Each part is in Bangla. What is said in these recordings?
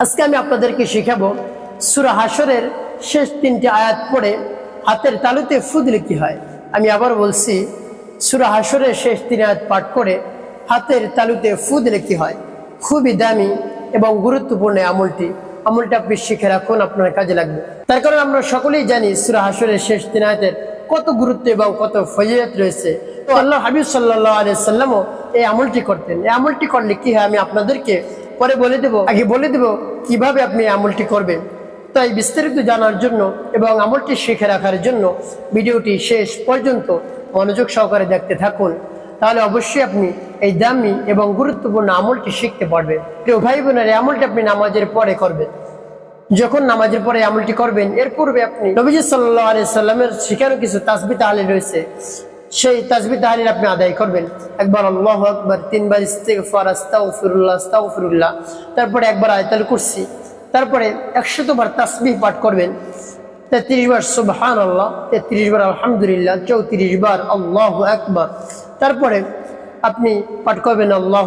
আজকে আমি আপনাদেরকে শিখাবো সুরা হাসরের শেষ তিনটি আয়াত পড়ে হাতের তালুতে ফু দিলে কি হয়। আমি আবার বলছি, সুরা হাসরের শেষ তিন আয়াত পাঠ করে হাতের তালুতে ফু দিলে কি হয়? খুবই দামি এবং গুরুত্বপূর্ণ আমলটি। আমলটা আপনি শিখে রাখুন, আপনার কাজে লাগবে। তার কারণে আমরা সকলেই জানি সুরা হাসরের শেষ তিন আয়াতের কত গুরুত্ব এবং কত ফজিলত রয়েছে। তো আল্লাহ হাবিব সাল্লাহ আলিয়া সাল্লামও এই আমলটি করতেন। এই আমলটি করলে কি হয়? আমি আপনাদেরকে পরে বলে দেব। আগে বলে দেব কীভাবে আপনি আমলটি করবেন। তাই বিস্তারিত জানার জন্য এবং আমলটি শিখে রাখার জন্য ভিডিওটি শেষ পর্যন্ত মনোযোগ সহকারে দেখতে থাকুন। তাহলে অবশ্যই আপনি এই দামি এবং গুরুত্বপূর্ণ আমলটি শিখতে পারবেন। প্রিয় ভাই বোনের আমলটি আপনি নামাজের পরে করবেন। যখন নামাজের পরে আমলটি করবেন, এর পূর্বে আপনি নবীজি সাল্লাহ আলিয়া সাল্লামের শিখানো কিছু তাসবি তাহলে রয়েছে। সেই তাজবি তাহলিল আপনি আদায় করবেন। একবার আল্লাহ আকবার, তিনবার ইস্তেগফার, আস্তাগফিরুল্লাহ আস্তাগফিরুল্লাহ, তারপরে একবার আয়তাল কুরসি, তারপরে একশতবার তাসবিহ পাঠ করবেন। তেত্রিশ বার সুবহান আল্লাহ তেত্রিশ বার আলহামদুলিল্লাহ, চৌত্রিশ বার আল্লাহ আকবার। তারপরে আপনি পাঠ করবেন আল্লাহ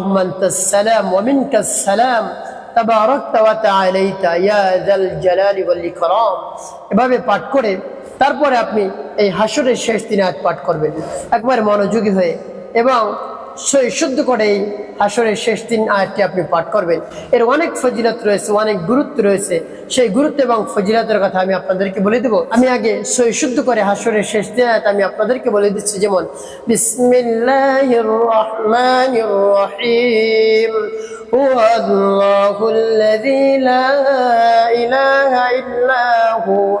সালাম ওমিনকাস সালাম। এভাবে পাঠ করে তারপরে আপনি এই হাসরের শেষ দিন আয়াত পাঠ করবেন। একবার মনোযোগী হয়ে এবং শুদ্ধ করে এই হাসরের শেষ দিন আয়াতটি আপনি পাঠ করবেন। এর অনেক ফজিলত রয়েছে, অনেক গুরুত্ব রয়েছে। সেই গুরুত্ব এবং ফজিলতের কথা আমি আপনাদেরকে বলে দেব। আমি আগে সই শুদ্ধ করে হাসরের শেষ দিন আয়াত আমি আপনাদেরকে বলে দিচ্ছি। যেমন, বিসমিল্লাহির هو الله الذي لا إله إلا هو.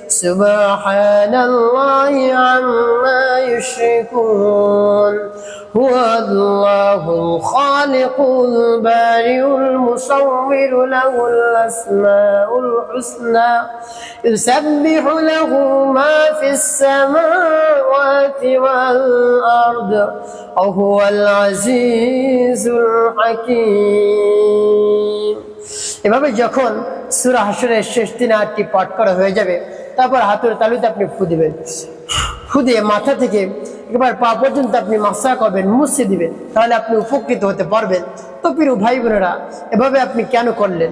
سبحان الله عما يشركون هو الله الخالق البارئ المصور له الأسماء الحسنى يسبح له ما في السماوات والأرض وهو العزيز الحكيم এভাবে যখন সুরা হাসরের শেষ দিন আটটি পাঠ করা হয়ে যাবে তারপর হাতের তালুতে আপনি ফু দিবেন। ফু দিয়ে মাথা থেকে একবার পা পর্যন্ত আপনি মাসা করবেন, মুছে দিবেন। তাহলে আপনি উপকৃত হতে পারবেন। তো প্রিয় ভাই বোনেরা, এভাবে আপনি কেন করলেন?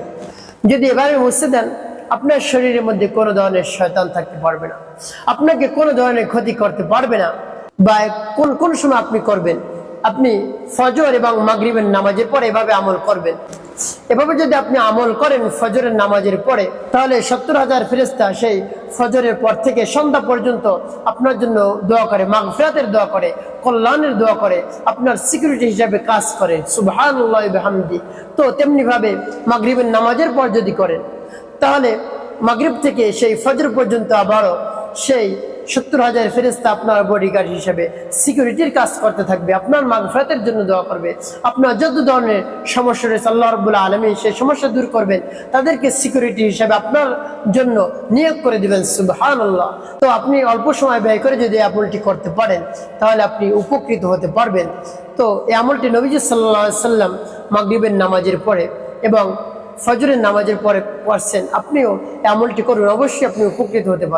যদি এভাবে মুছে দেন, আপনার শরীরের মধ্যে কোনো ধরনের শয়তান থাকতে পারবে না। আপনাকে কোনো ধরনের ক্ষতি করতে পারবে না। বা কোন কোন সময় আপনি করবেন? আপনি ফজর এবং মাগরিবের নামাজের পরে এভাবে আমল করবেন। এভাবে যদি আপনি আমল করেন ফজরের নামাজের পরে, তাহলে সত্তর হাজার ফেরেস্তা সেই ফজরের পর থেকে সন্ধ্যা পর্যন্ত আপনার জন্য দোয়া করে, মাগফিরাতের দোয়া করে, কল্যাণের দোয়া করে, আপনার সিকিউরিটি হিসাবে কাজ করে। হামদি তো তেমনিভাবে মাগরিবের নামাজের পর যদি করেন, তাহলে মাগরিব থেকে সেই ফজর পর্যন্ত আবারও সেই সত্তর হাজার ফেরেস্তা আপনার বডিগার্ড হিসেবে সিকিউরিটির কাজ করতে থাকবে, আপনার মাগফরাতের জন্য দোয়া করবে। আপনার যত ধরনের সমস্যা রয়েছে, আল্লাহ রবুল্লা আলমী সেই সমস্যা দূর করবেন। তাদেরকে সিকিউরিটি হিসেবে আপনার জন্য নিয়োগ করে দিবেন সুবহান আল্লাহ তো আপনি অল্প সময় ব্যয় করে যদি আমলটি করতে পারেন, তাহলে আপনি উপকৃত হতে পারবেন। তো এই আমলটি নবীজ সাল্লা সাল্লাম মাগরিবের নামাজের পরে এবং ফজরের নামাজের পরে পড়ছেন আপনিও আমলটি করুন, অবশ্যই আপনি উপকৃত হতে পারবেন।